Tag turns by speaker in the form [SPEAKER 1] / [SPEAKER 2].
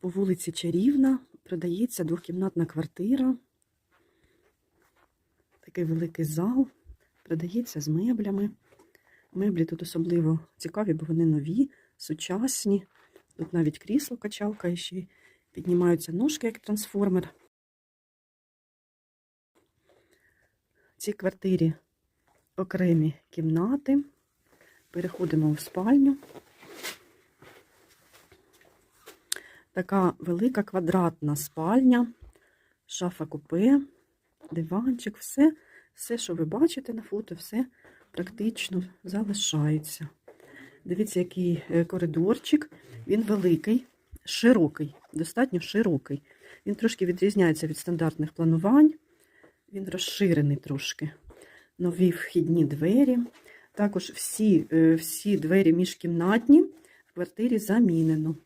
[SPEAKER 1] по вулиці Чарівна продається двохкімнатна квартира. Такий великий зал. Продається з меблями. Меблі тут особливо цікаві, бо вони нові, сучасні. Тут навіть крісло качалка і ще піднімаються ножки, як трансформер. В цій квартирі окремі кімнати. Переходимо в спальню. Така велика квадратна спальня, шафа купе, диванчик, все, все, що ви бачите на фото, все практично залишається. Дивіться, який е, коридорчик. Він великий, широкий, достатньо широкий. Він трошки відрізняється від стандартних планувань. Він розширений трошки. Нові вхідні двері. Також всі, е, всі двері міжкімнатні в квартирі замінено.